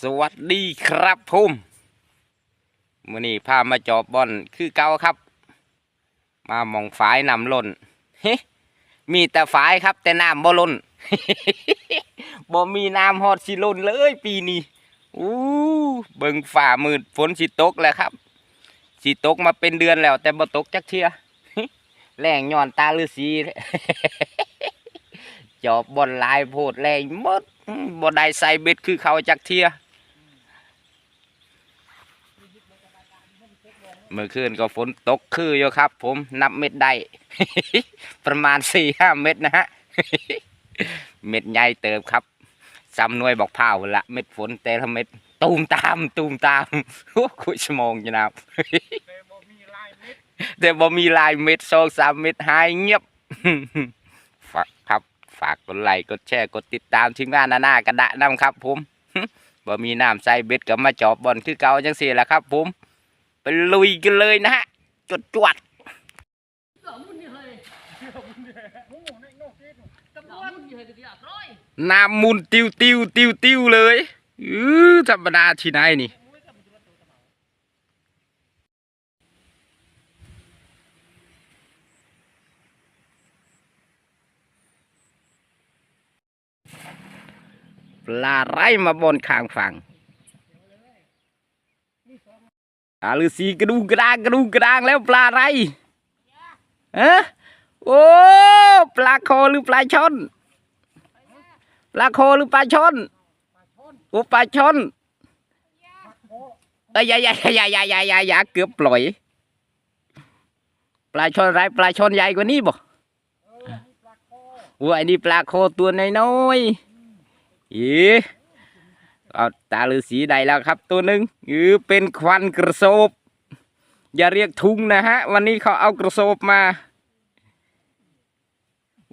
สวัสดีครับพุ่มมื่อนี้พามาจอบบอลคือเก่าครับ มามองฝายนำล่นเฮ้มีแต่ฝายครับ แต่น้ำบ่ล่นบ่มีน้ำฮอดสิล่นเลยปีนี้อู้เบิ่งฝ่ามืดฝนสิตกแล้วครับสิตกมาเป็นเดือนแล้ว แต่บ่ตกจักเทื่อแรงย้อนตาฤาษี จอบบอลลายโพดแรงหมดอื้อบ่ได้ใส่เบ็ดคือเขาจักเทียเมื่อคืนก็ฝนตกคืออยู่ครับ ผมนับเม็ดได้ประมาณสี่ห้าเม็ดนะฮะเม็ดใหญ่เติบครับซ้ำหน่วยบอกเผาละเม็ดฝนแต่ละเม็ดตูมตามตูมตามโอ้คุยชั่วโมงจะนับแต่บ่มีลายเม็ดแต่บ่มีลายเม็ดสองสามเม็ดหายเงียบ ฝากกดไลค์กดแชร์กดติดตามทีมงานหน้าหน้ากระดะน้ำครับผมบ่มีน้ำใส่เบ็ดก็มาจอบบอลคือเก่าจังสี่แหละครับผมไปลุยกันเลยนะฮะจดจวดโอ้ในนอกเจ็ดน้ำมุนติวติวติวติวเลย อือธรรมดาที่ไหนนี่ ปลาไหลมาบนข้างฝั่งอาลือสีกระดูกกระดางกระดูกกระดางแล้วปลาไหลเอะโอ้ปลาคอหรือปลาช่อนปลาโคหรือปลาช่อนโอ้ปลาช่อนเอ้ยอย่าอย่าอย่าอย่าอย่าอย่าอย่าเกือบปล่อย ปลาช่อนไรปลาช่อนใหญ่กว่านี้บ่โอ้ไอ้นี่ปลาโคตัวน้อยๆ อีเอาตาลือสีใดแล้วครับ ตัวหนึ่งอือเป็นควันกระโสบอย่าเรียกทุงนะฮะ วันนี้เขาเอากระโสบมา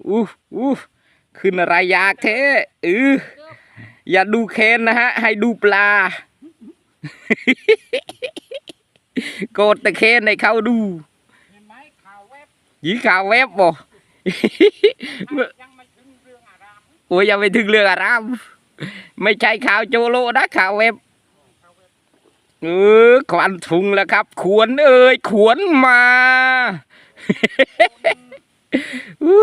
อู้อู้ขึ้นอะไรยากเทเอออย่าดูเคนนะฮะ ให้ดูปลา โกดตะเคนให้เขาดูเห็นข่าวแวบหยีขาวแวบบ่ยังไม่ถึงเรื่องอารามโอ้ยอย่าไปถึงเรื่องอาราม ไม่ใช่ข่าวโจโลนะข่าวเว็บเออควันทุงแล้วครับ ขวนเอ้ยขวนมาอู้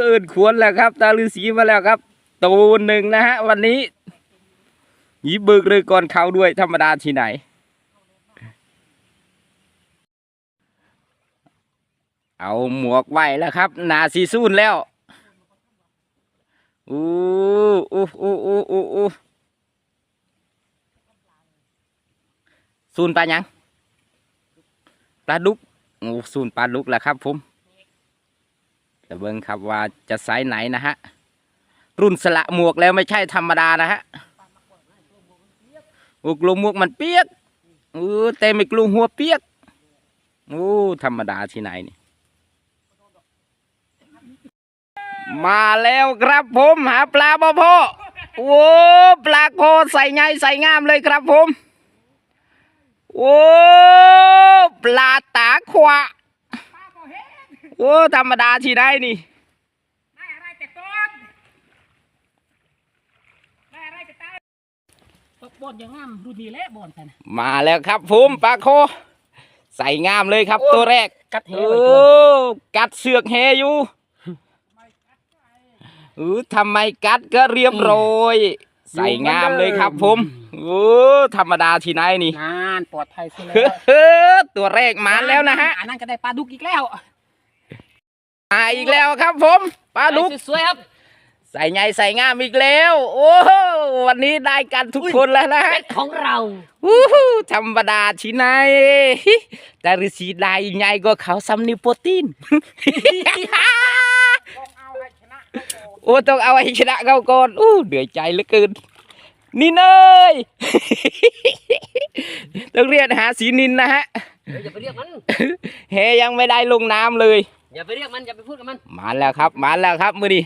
เอินขวนแล้วครับ ตาลือสีมาแล้วครับตัวหนึ่งนะฮะ วันนี้ยีบึกเลยก่อนเขาด้วยธรรมดาที่ไหน เอาหมวกไว้แล้วครับ นาสีสูนแล้วอู้ อู้อู้อู้อู้อู้ซูนปลาหยังปลาดุกโอ้ซูนปลาดุกแหละครับผมจะเบิ่งครับว่าจะไซส์ไหนนะฮะ รุ่นสละหมวกแล้วไม่ใช่ธรรมดานะฮะโอ้กลัวหมวกมันเปียกโอ้แต่ไม่กลัวหัวเปียกโอ้ธรรมดาที่ไหนนี่ มาแล้วครับผมหาปลาบ่พ่อโอ้ปลาโคใส่ไงใส่งามเลยครับผมโอ้ปลาตาขวาป้าก็เห็นโอ้ธรรมดาที่ได้นี่ได้อะไรแต่ต้นได้อะไรแต่ตายบอลยังงามดูดีแหละบอลกันมาแล้วครับผมปลาโค ใส่งามเลยครับตัวแรกกัดเหโอ้ไว้ก่อนกัดเสือกแฮอยู่เออทำไมกัดก็เรียบร้อยใส่งามเลยครับผมโอ้ธรรมดาที่ไหนนี่งานปลอดภัยเสียแล้เฮ้วอตัวแรกมาแล้วนะฮะอันนั้นก็ได้ปลาดุกอีกแล้วมาอีกแล้วครับผมปลาดุกสวยๆครับ ใส่ไงใส่งามอีกแล้ว โอ้โหวันนี้ได้กันทุกคนแล้วนะฮะเป็ดของเราวู้ฮู้ธรรมดาที่ไหนแต่ฤาษีได้ไงก็เขาซัมนิวโปรตีน ต้องเอาให้ชนะเขาก่ อนโอ้ต้องเอาให้ชนะเขาก่อนอู้เดือดใจเหลือเกินนี่เนยต้องเรียกหาสีนินนะฮะอย่าไปเรียกมันเฮยังไม่ได้ลงน้ำเลยอย่าไปเรียกมันอย่าไปพูดกับมันมาแล้วครับมาแล้วครับมือนี้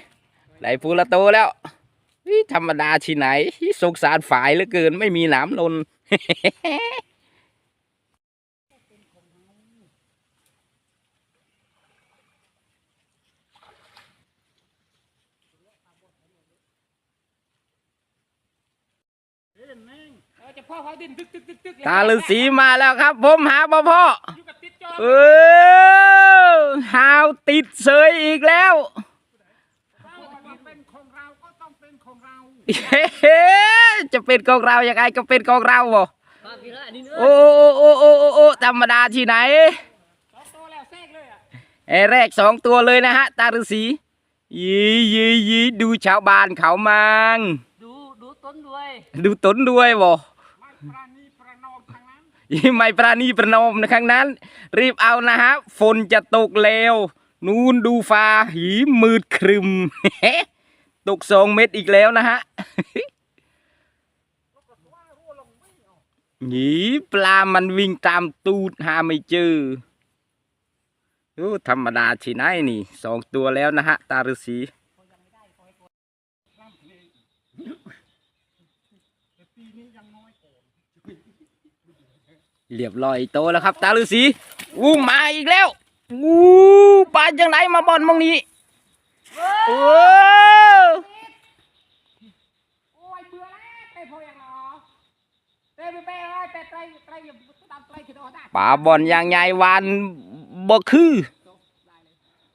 ได้ปูละโตแล้วอิธรรมดาที่ไหนอิสงสารฝ่ายเหลือเกินไม่มีหนามลน เล่นแม่ง จะพ่อเขาดิ้นตึกตึกตึกตึกตาฤาษีมาแล้วครับ ผมหาบ่พ่ออยู่กับติดจอเออหาวติดเสยอีกแล้วว่าเป็นของเราก็ต้องเป็นของเราเฮ้จะเป็นของเรายังไงก็เป็นของเราบ่มาพี่ละอันนี้เนื้อโอ้โอ้โอ้โอ้โอ้โอ้ธรรมดาที่ไหนสองตัวแล้วแทรกเลยอะไอ้แรกสองตัวเลยนะฮะ ตาฤาษียี่ยี่ยี่ดูชาวบ้านเขามังดูดูต้นด้วย ดูตนด้วยบ่ ไม่ปราณีประนอมท ยี่ไม่ปราณีประนอมนะครั้งนั้น รีบเอานะฮะฝนจะตกแล้วนู่นดูฟ้าหีมืดครึมตกสองเม็ดอีกแล้วนะฮะหนีปลามันวิ่งตามตูดหาไม่เจอโอ้ธรรมดาที่ไหนนี่สองตัวแล้วนะฮะ ตาฤาษี เรียบร้อยโตแล้วครับ ตาฤาษีอู้มาอีกแล้วอู้ปลาจังไหนมาบอลมองนี้โอ้โอ้ยเบื่อแล้วเตะพอย่างหรอเตะไปเตะเตะไตรไตรอย่าตามไตรขึ้นเอได้ปลาบอลอย่างใหญ่วานบ่คือ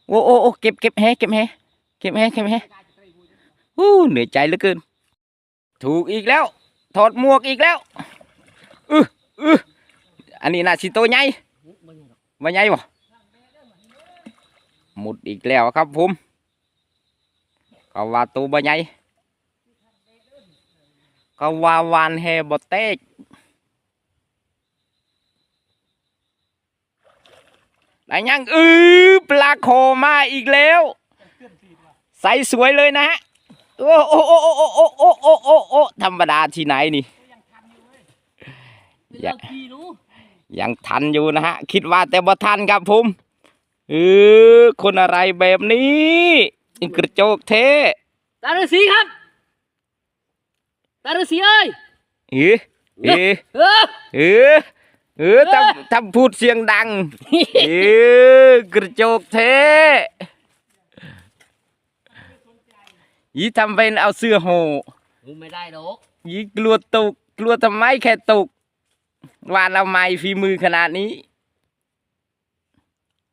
โอ้โอ้โอ้เก็บเก็บแฮเก็บแฮเก็บแฮเก็บแฮอู้เหนื่อยใจเหลือเกิน ถูกอีกแล้ว ถอดหมวกอีกแล้ว อืออือ อันนี้น่าสิโตใหญ่มันยหรอกบ่ใหญ่บ่หมุดอีกแล้วครับผมเขาว่าตัวบ่ใหญ่เขาว่าวานแฮบ่เตกได้ยังอือปลาโคมาอีกแล้ว ใสสวยเลยนะฮะโอ้โอ้โอ้โอ้โอ้โอ้โอ้โอ้ธรรมดาที่ไหนนี่เดี๋ยวพี่หนู ยังทันอยู่นะฮะ คิดว่าแต่บ่ทันครับผมเออคนอะไรแบบนี้กระโจกเทตาฤาษีครับตาฤาษีเอ้ยเออเออเออเออเออทำทำพูดเสียงดังเออกระโจกเทยี่ทำเป็นเอาเสื้อโหกูไม่ได้หรอกยี่กลัวตกกลัวทำไมแค่ตก วานเราไม่ฝีมือขนาดนี้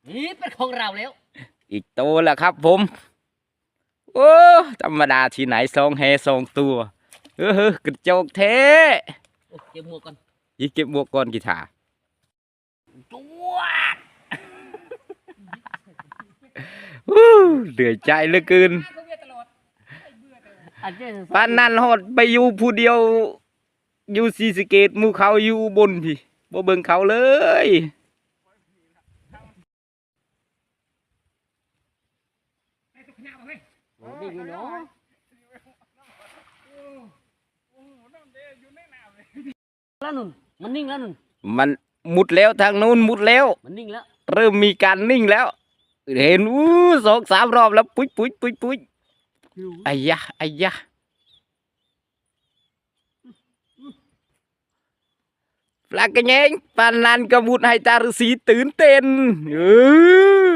นี่เป็นของเราแล้ว อีกตัวแล้วครับผม โอ้ธรรมดาที่ไหนสองแฮสองตัวเออกระโจกเทโอ้เก็บหมวกก่อนยี่เก็บหมวกก่อนกีตาร์ตัวอู้เหนื่อยใจเหลือเกินเขาเวียนตลอดอันเจ๊ป้านนั่นฮอดไปอยู่ผู้เดียว อยู่ซีสะเกตหมู่เขาอยู่อุบนพี่บ่เบิ่งเขาเลยไอ้ตุ๊กหน้ามาเฮ้ยโอ้ดีอยู่เนาะแล้วนุ่นมันนิ่งแล้วนุ่นมันมุดแล้วทางนู้นมุดแล้ว มันนิ่งแล้ว เริ่มมีการนิ่งแล้ว เห็นอู้สองสามรอบแล้วปุ๊ยปุ๊ยปุ๊ยปุ๊ยไอ้ยะไอ้ยะ ปลากระเยงปานนันกระบุดให้ตาฤาษีตื่นเต้นเออ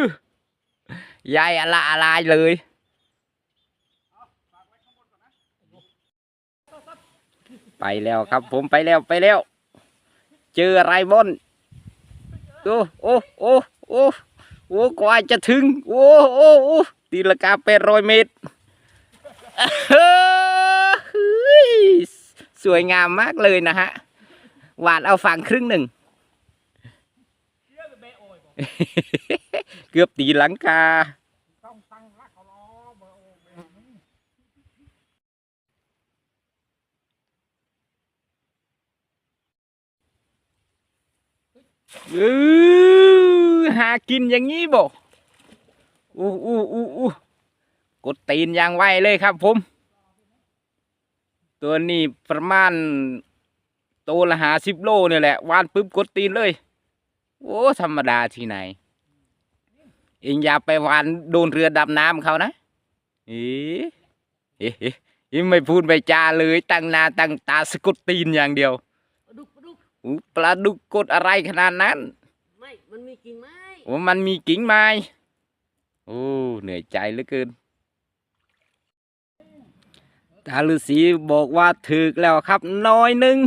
ยายอะไรอะไรเลยไปแล้วครับผมไปแล้วไปแล้ว เจออะไรบอนโอ้โอ้โอ้โอ้โอ้กว่าจะถึง โอ้โอ้โอ้ตีลกาเป็ดร้อยเมตร สวยงามมากเลยนะฮะ หวานเอาฝั่งครึ่งหนึ่ง เกือบตีหลังคาองตั้งรักา หากินอย่างนี้บ่อู้อู้อู้อู้กดตีนอย่างไวเลยครับผม ตัวนี้ประมาณตัวละหาสิบโลเนี่ยแหละวานปุ๊บกดตีนเลย โอ้ธรรมดาที่ไหนเองอย่าไปวานโดนเรือดำน้ำเขานะเอ๊ะเอ๊ะเอ๊ะเอ๊ะไม่พูดไม่จาเลยตั้งหนาตั้งตาสะกดตีนอย่างเดียวปลาดุกปลาดุกอู้ปลาดุกกดอะไรขนาดนั้น ไม่ มันมีกิ่งไม้โอ้มันมีกิ่งไม้ โอ้ เหนื่อยใจเหลือเกิน ตาฤาษีบอกว่าถึกแล้วครับ น้อยหนึ่ง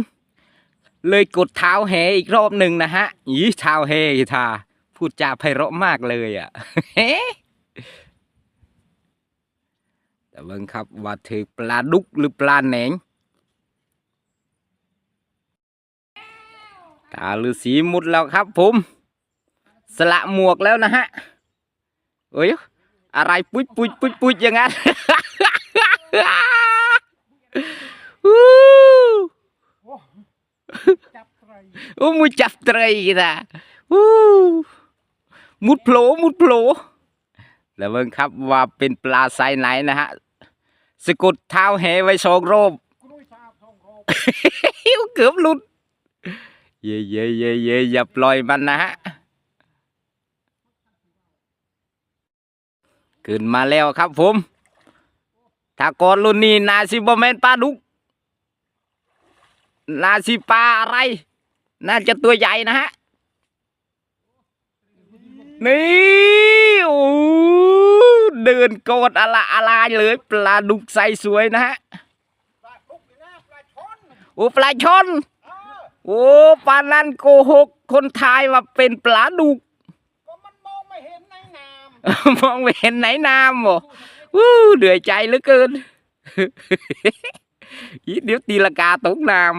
เลยกดเท้าแหอีกรอบหนึ่งนะฮะอีเท้าแหอีทาพูดจาไพเราะมากเลยอะเฮ้แต่เบิ่งครับว่าถือปลาดุกหรือปลาแหนงตาฤาษีมุดแล้วครับผม สละหมวกแล้วนะฮะเอ้ยอะไร ปุ้ยปุ้ยปุ้ยปุ้ยอย่างนั้น อู้จับไตรโอ้มุดจับไตรนะอู้มุดโผล่มุดโผล่แล้วเบิ่งครับว่าเป็นปลาไซส์ไหนนะฮะสะกดเท้าแหไว้สองรอบกล้วยชาบทองโรบหิวเกือบหลุด เย่เย่เย่เย่อย่าปล่อยมันนะฮะขึ้นมาแล้วครับผม ถ้ากอนรุ่นนี้นาซิบแมนปลาดุกนาซิปลาอะไร น่าจะตัวใหญ่นะฮะ นี่โอ้เดินกอดอะไรอะไรเลยปลาดุกใสสวยนะฮะปลาดุกนี่นะปลาชน โอ้ปลาชนเออโอ้ปลานั้นโกหก คนทายว่าเป็นปลาดุกก็มันมองไม่เห็นในน้มองไม่เห็นไหนน้ำบ่ วู้เดือดใจเหลือเกินเดี๋ยวตีลากาตกน้ำ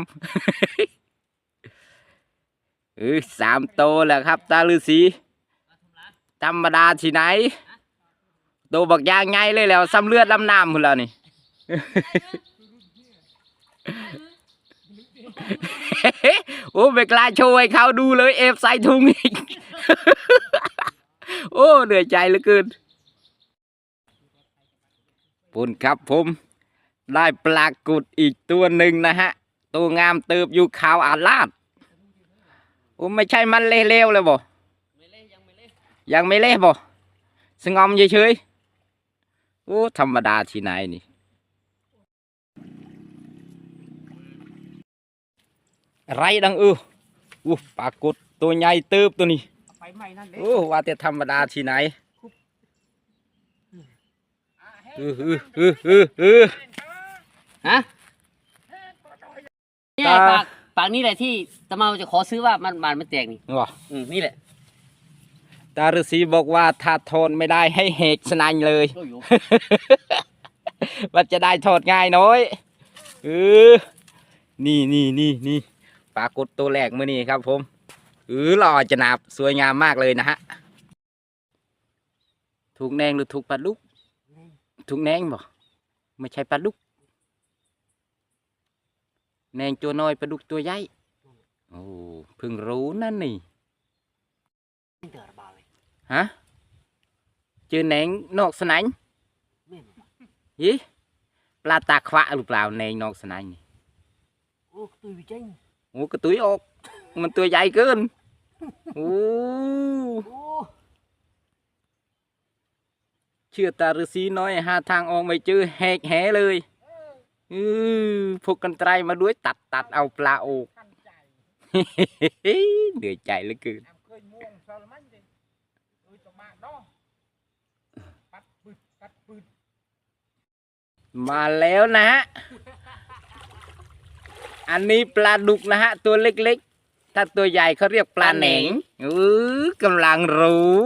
เออสามโตแล้วครับ ตาฤาษีธรรมดาที่ไหนโตบักยางไงเลยแล้วซ้ำเลือดลำน้ำพุ่นแล้วนี่โอ้ไม่กล้าโชว์ให้เขาดูเลย เอฟใส่ถุงอีก โอ้เหนื่อยใจเหลือเกิน ปุ่นครับผมได้ปลากรุดอีกตัวหนึ่งนะฮะ ตัวงามเติบอยู่ขาวอาลาดโอ้ไม่ใช่มันเละๆเลยบ่ไม่เล่ยังไม่เล่ยังไม่เละบ่สงอมเฉยๆโอ้ธรรมดาที่ไหนนี่ไรดังเอออู้ปลากดตัวใหญ่เติบตัวนี้ำไปไม่นั่นเองโอ้ว่าแต่ธรรมดาที่ไหน อะเฮ้เออเออเออเออเอฮะนี่ไงตาปากปากนี่แหละที่ตะเมาจะขอซื้อว่ามันมันมันแตกนี่ว่ะอืมนี่แหละ ตาฤาษีบอกว่าถ้าทนไม่ได้ให้เหกสนันเลย โอ้ยว่าจะได้ทอดง่ายน้อยเออนี่นี่นี่นี่ปลากดตัวแรกมื่อนี้ครับผมเออหล่อจะนาบสวยงามมากเลยนะฮะถูกแนงหรือถูกปลาดุก ถูกแนงบ่ไม่ใช่ปลาดุก แนงตัวน้อยปลาดุกตัวใหญ่ โอ้เพิ่งรู้นั่นนี่ไม่เดือดบาเลยฮะเจอแหนงนอกสนามแม่นยี่ปลาตาควะหรือเปล่าแหนงนอกสนามนี่โอ้ตุยจริงโอ้กระตุยออก มันตัวใหญ่เกิน โอ้โอ้ เชื่อตาฤาษีน้อยหาทางออกไม่เจอแหกแหเลยอือพกกันไตรมาด้วยตัดตัดเอาปลาออกเหนื่อยใจเหลือเกินมาลมันดิเอ้ยจะมาดอปัดปืดปัดปืดมาแล้วนะฮะ อันนี้ปลาดุกนะฮะ ตัวเล็กๆ ถ้าตัวใหญ่เขาเรียกปลาแหนงเออกำลังรู้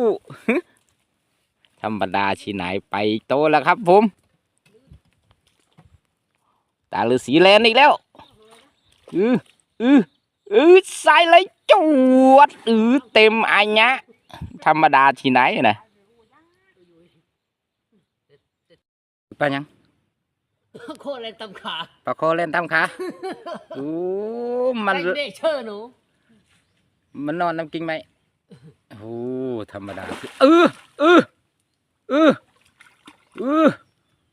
ธรรมดาที่ไหนไปโตแล้วครับผม ตาฤาษีแลนอีกแล้ว อืออืออือใส่เลยจวด อือเต็มอันยะธรรมดาที่ไหนนะปลายังโคตรเลยตำขาปลาคอเล่นตามขาโอ้มันแป้งเด็กเชื่อหนูมันนอนน้ำกิ้งไหมโอ้ธรรมดาสิเออเออ เออเออ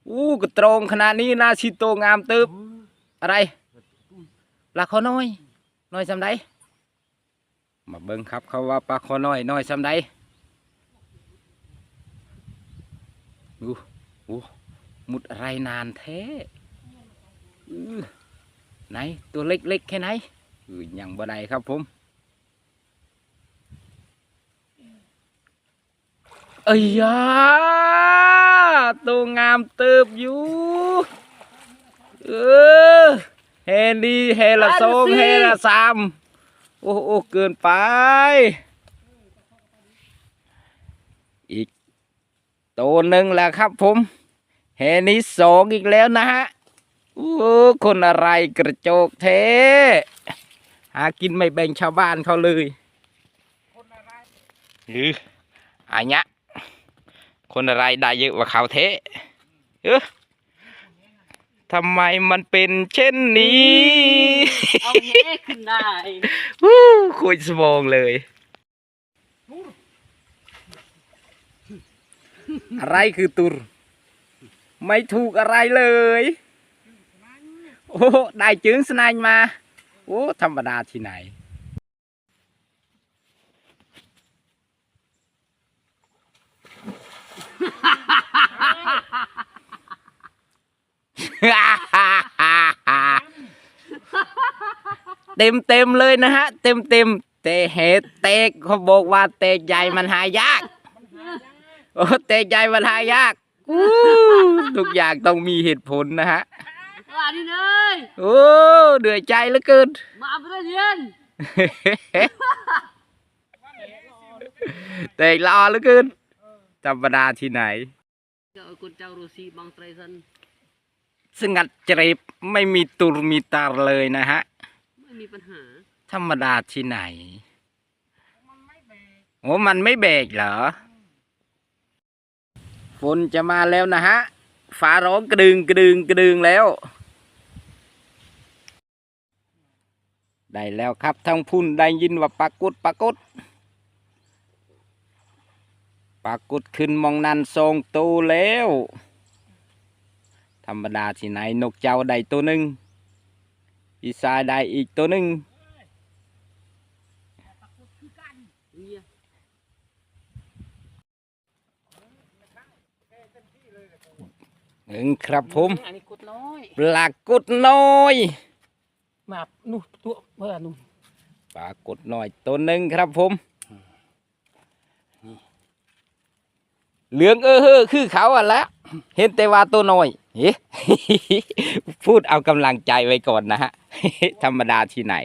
อู้กระตรงขนาดนี้นาชิโตงามตึบอะไรปลาคอน้อยน้อยสำไดมาเบิ่งครับเขาว่าปลาคอน้อยน้อยสำไดอู้อู้มุดอะไรนานแท้อือไหนตัวเล็กๆแค่ไหนอือยังบ่ได้ครับผม เอ้ยยาตัวงามเติบอยู่ เออเฮนี่เฮละสองเฮละสามโอ้โอ้เกินไป อีกตัวหนึ่งแล้วครับผมเฮนี้สองอีกแล้วนะฮะโอ้คนอะไรกระโจกเทหากินไม่แบ่งชาวบ้านเขาเลยหรืออันเนี้ย คนอะไรได้เยอะกว่าเขาเทเออทำไมมันเป็นเช่นนี้เอาแง่ขึ้นได้วู้คุยสมองเลย อะไรคือตุร ไม่ถูกอะไรเลย โอ้ ได้จึงสนายมา โอ้ ธรรมดาที่ไหน เต็มเต็มๆเลยนะฮะ เต็มเต็มๆแต่เหตุเตกเขาบอกว่าเตกใหญ่มันหายากโอ้เตกใหญ่มันหายากอู้ทุกอย่างต้องมีเหตุผลนะฮะว่านี่เลยโอ้เดือดใจเหลือเกิน มาเอาไปได้เรียนเตกรอเหลือเกิน ธรรมดาที่ไหนเจ้าคนเจ้ารูซีบางไตรสันสงัดเจริบไม่มีตุรมีตาเลยนะฮะ ไม่มีปัญหา ธรรมดาที่ไหนโอ้มันไม่เบรกเหรอฝนจะมาแล้วนะฮะฟ้าร้องกระดึงกระดึงกระดึงแล้ว ได้แล้วครับทั้งพุ่นได้ยินว่าปรากฏปรากฏ ปรากฏขึ้นมองนันทรงโตแล้ว ธรรมดาที่ไหนนกเจ้าได้ตัวหนึ่งอีสายได้อีกตัวหนึ่งเนี่ยหนึ่งครับผมอันนี้กุดน้อยปรากฏน้อยมานู่นตัวเมื่อนู่นปรากฏน้อยตัวหนึ่งครับผม เหลืองเออเฮอคือเขาอะละเห็นแต่ว่าตัวน้อยเฮ้พูดเอากำลังใจไว้ก่อนนะฮะ ธรรมดาที่ไหน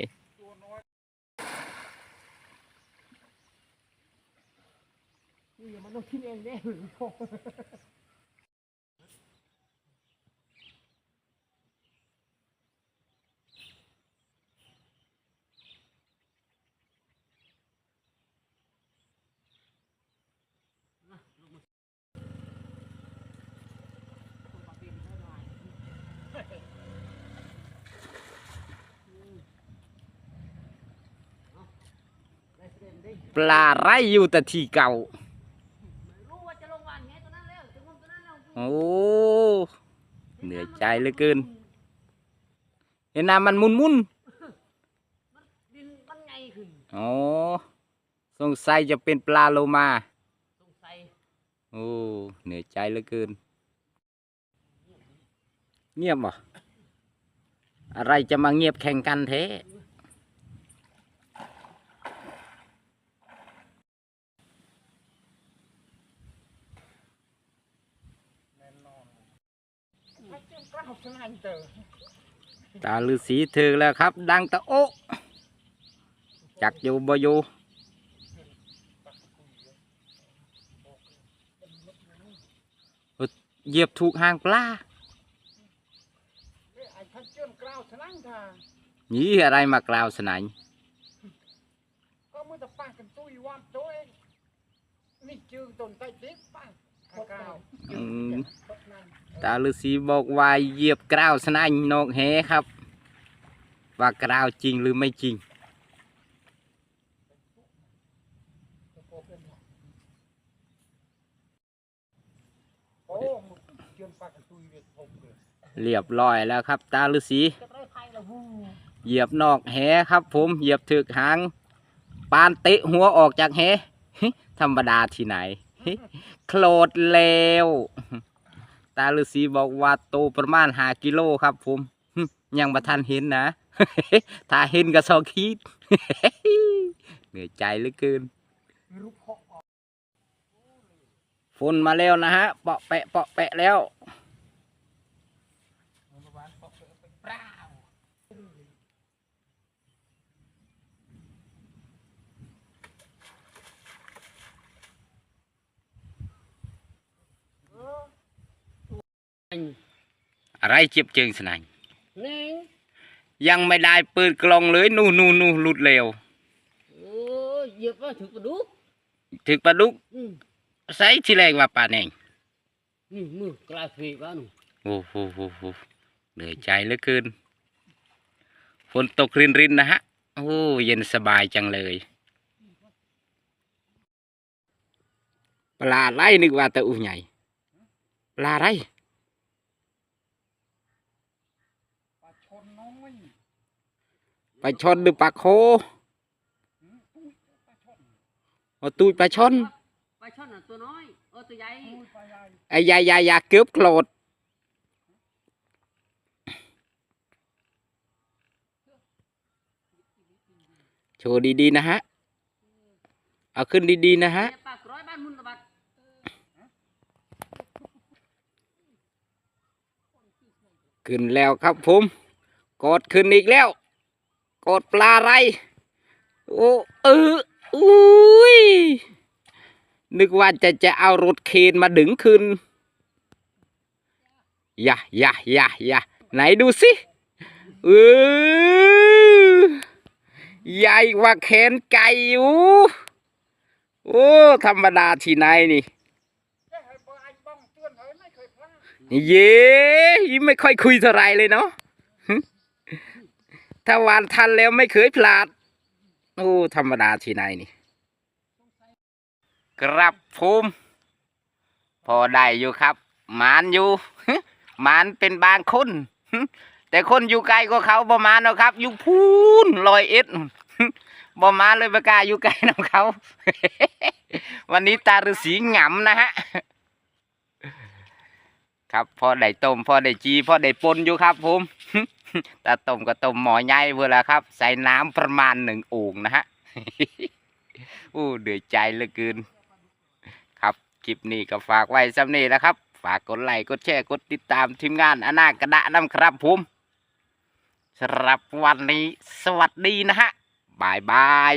นี่มันต้องคิดเองเด้ ปลาไรอยู่แต่ที่เก่าโอ้เหนื่อยใจเหลือเกิน เห็นน้ำมันมุนมุนดินมันไงขึ้สงสัยจะเป็นปลาโลมาโอ้เหนื่อยใจเหลือเกิน เงียบบ่อะไรจะมาเงียบแข่งกันเท ถ้าเจ้ากล้าสนายเตอตาฤาษีถึงแล้วครับ ดังตะโอจักอยู่บ่อยู่เหยียบถูกหางปลาไอ้ท่านเจ้ากล้าสนายท่านี่อะไรมากล่าวสนานก็มือต่ป้ากันตุ้ยวันตัวเองนี่จืดตนใต้ติ๊กป้าก ตาฤาษีบอกว่าเหยียบกล้าวสนานนกแหครับ ว่ากล้าวจริงหรือไม่จริง เรียบร้อยแล้วครับ ตาฤาษีเหยียบนอกแหครับ ผมเหยียบถึกหาง ปานเตะหัวออกจากแหธรรมดาที่ไหน โคลดแล้วตาฤาษีบอกว่าโตประมาณหากิโลครับผมยังมาทันเห็นนะถ้าเห็นก็สองขีดเหนื่อยใจเหลือเกินฝนมาแล้วนะฮะเปาะแปะเปาะแปะแล้ว มันประมาณเหาะเป็นเปล่า อะไรเจ็บเจิงสนายนี่ยังไม่ได้เปิดกล่องเลยนู่นนู่นนู่นหลุดเร็วโอ้ยเหยียบว่าถึงกระดูกถึกปลาดุกอืมใส่ที่แรงว่าปลาแนงนี่มือกลายเป็นบ้าหนูโอ้โหโหโหเหนื่อยใจเหลือเกินฝนตกรินรินๆนะฮะโอ้เย็นสบายจังเลยปลาไหลนึกว่าแต่อุใหญ่ปลาไร ปลาชนน้อย ปลาชอนหรือปลาโคหืมตุ้ยปลาชนเอาตูดปลาชอนปลาช่อนน่ะตัวน้อยเออตัวใหญ่ตุ้ยปลาใหญ่ไอ้ยายายาเกือบโกรธโชว์ดีๆนะฮะ เอาขึ้นดีๆนะฮะเนี่ยปลากร้อยบ้านมุนตะบัดขึ้นแล้วครับผม กดขึ้นอีกแล้ว กดปลาไร โอ้เอออุ้ย นึกว่าจะจะเอารถเคนมาดึงขึ้นอย่าอย่าอย่าอย่าไหนดูสิเออใหญ่กว่าแขนไก่อยู่โอ้ธรรมดาที่ไหนนี่แค่ให้เบอร์ไอ้บ้องเตือนเฮ้ยไม่เคยพลาดเย้ไม่ค่อยคุยเท่าไรเลยเนาะ ถ้าวานทันแล้วไม่เคยพลาด โอ้ ธรรมดาที่ไหนนี่ครับภูมิ พอได้อยู่ครับ หมานอยู่หมานเป็นบางคน แต่คนอยู่ไกลก็เขาบ่มาเนะครับ อยู่พูนลอยเอ็ดบ่มาณเลยประกาอยู่ไกลน้ำเขา วันนี้ตาฤาษีหงำนะฮะครับพอได้ต้มพอได้จีพอได้ปนอยู่ครับผม ตาต้มก็ต้มหมอใหญ่เวลาครับ ใส่น้ำประมาณหนึ่งโอ่งนะฮะอู้เดือดใจเหลือเกิน ครับคลิปนี้ก็ฝากไว้สำนีนะครับ ฝากกดไลค์กดแชร์กดติดตามทีมงานอนนากระดะน้ำครับผมสำหรับวันนี้ สวัสดีนะฮะบายบาย